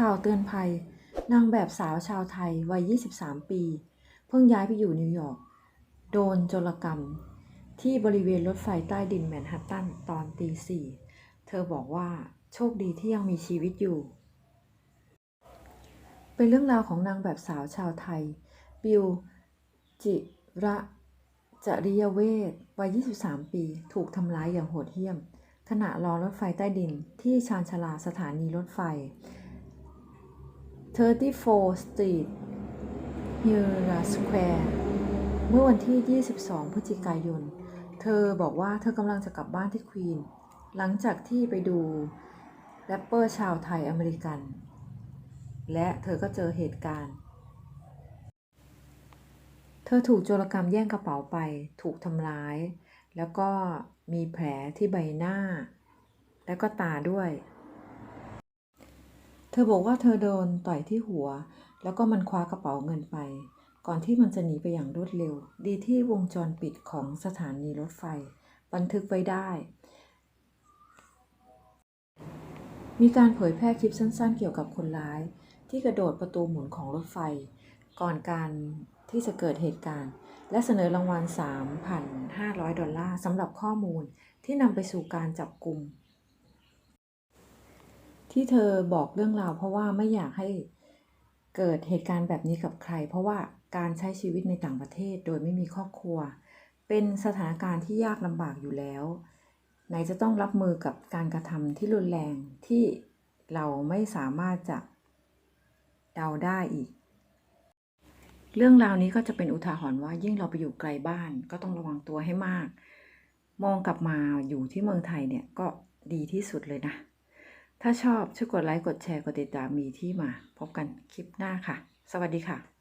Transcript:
ข่าวเตือนภัย นางแบบสาวชาวไทยวัย 23 ปี เพิ่งย้ายไปอยู่นิวยอร์ก โดนโจรกรรม ที่บริเวณรถไฟใต้ดินแมนฮัตตันตอนตีสี่ เธอบอกว่าโชคดีที่ยังมีชีวิตอยู่ เป็นเรื่องราวของนางแบบสาวชาวไทย บิว จิระจริยเวทวัย 23 ปี ถูกทำร้ายอย่างโหดเหี้ยม ขณะรอรถไฟใต้ดินที่ชานชาลาสถานีรถไฟ 34 Street h i l l a Square เมื่อวันที่ 22 พฤศจิกายน เธอบอกว่าเธอกำลังจะกลับบ้านที่ควีน หลังจากที่ไปดูแรปเปอร์ชาวไทยอเมริกัน และเธอก็เจอเหตุการณ์ เธอถูกโจรกรรมแย่งกระเป๋าไป ถูกทำร้าย แล้วก็มีแผลที่ใบหน้า และก็ตาด้วย เธอบอกว่าเธอโดนต่อยที่หัว แล้วก็มันคว้ากระเป๋าเงินไป ก่อนที่มันจะหนีไปอย่างรวดเร็ว ดีที่วงจรปิดของสถานีรถไฟ บันทึกไว้ได้ มีการเผยแพร่คลิปสั้นๆ เกี่ยวกับคนร้าย ที่กระโดดประตูหมุนของรถไฟ ก่อนการที่จะเกิดเหตุการณ์ และเสนอรางวัล 3,500 ดอลลาร์สำหรับข้อมูลที่นำไปสู่การจับกลุ่ม ที่เธอบอกเรื่องราวเพราะว่าไม่อยากให้เกิดเหตุการณ์แบบนี้กับใคร เพราะว่าการใช้ชีวิตในต่างประเทศโดยไม่มีครอบครัว เป็นสถานการณ์ที่ยากลำบากอยู่แล้วไหนจะต้องรับมือกับการกระทำที่รุนแรงที่เราไม่สามารถจะเดาได้อีก เรื่องราวนี้ก็จะเป็นอุทาหรณ์ว่ายิ่งเราไปอยู่ไกลบ้าน ก็ต้องระวังตัวให้มาก มองกลับมาอยู่ที่เมืองไทยเนี่ยก็ดีที่สุดเลยนะ ถ้าชอบช่วยกดไลค์ กดแชร์ กดติดตามมีที่มา พบกันคลิปหน้าค่ะ สวัสดีค่ะ